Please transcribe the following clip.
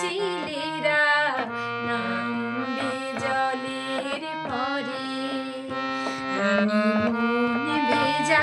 মিছিলিরা নাম বিজলির পরে আমি মন ভেজা